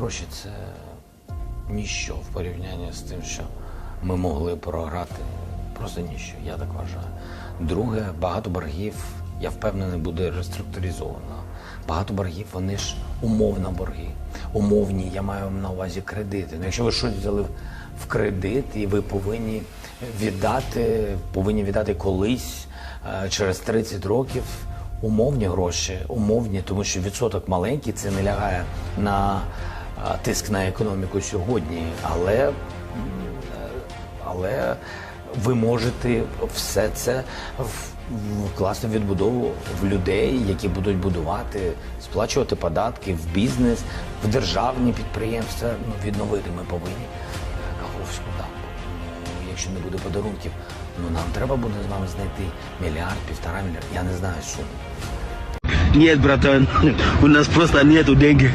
гроші це ніщо в порівнянні з тим, що ми могли програти. Просто ніщо, я так вважаю. Друге, багато боргів, я впевнений, буде реструктуризовано. Багато боргів, вони ж умовно борги. Умовні, я маю на увазі кредити. Ну, якщо ви щось взяли в кредит і ви повинні віддати, повинні віддати колись е, через 30 років. Умовні гроші, умовні, тому що відсоток маленький, це не лягає на тиск на економіку сьогодні, але, але ви можете все це вкласти в відбудову в людей, які будуть будувати, сплачувати податки в бізнес, в державні підприємства. Ну, відновити ми повинні Каховську дамбу. Ну, якщо не буде подарунків, ну нам треба буде з вами знайти мільярд, півтора мільярда. Я не знаю суму. Нет, братан, у нас просто нету денег.